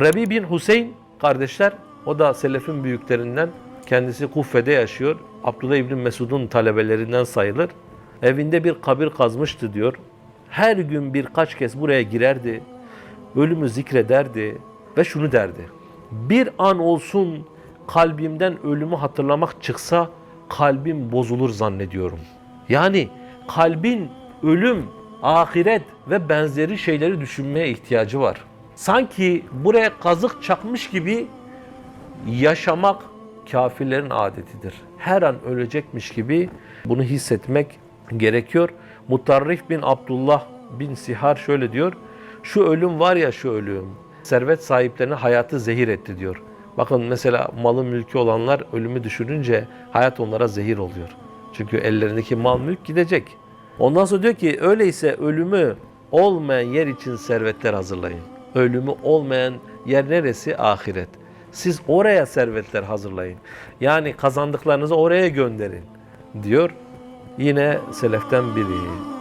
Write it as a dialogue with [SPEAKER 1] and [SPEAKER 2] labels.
[SPEAKER 1] Rebi bin Hüseyin kardeşler, o da selefin büyüklerinden. Kendisi Kuffe'de yaşıyor. Abdullah İbni Mesud'un talebelerinden sayılır. Evinde bir kabir kazmıştı diyor. Her gün birkaç kez buraya girerdi. Ölümü zikrederdi ve şunu derdi. Bir an olsun kalbimden ölümü hatırlamak çıksa kalbim bozulur zannediyorum. Yani kalbin ölüm, ahiret ve benzeri şeyleri düşünmeye ihtiyacı var. Sanki buraya kazık çakmış gibi yaşamak kafirlerin adetidir. Her an ölecekmiş gibi bunu hissetmek gerekiyor. Mutarrif bin Abdullah bin Sihar şöyle diyor. Şu ölüm var ya şu ölüm. Servet sahiplerine hayatı zehir etti diyor. Bakın mesela malı mülkü olanlar ölümü düşününce hayat onlara zehir oluyor. Çünkü ellerindeki mal mülk gidecek. Ondan sonra diyor ki öyleyse ölümü olmayan yer için servetler hazırlayın. Ölümü olmayan yer neresi? Ahiret. Siz oraya servetler hazırlayın. Yani kazandıklarınızı oraya gönderin diyor. Yine seleften biri.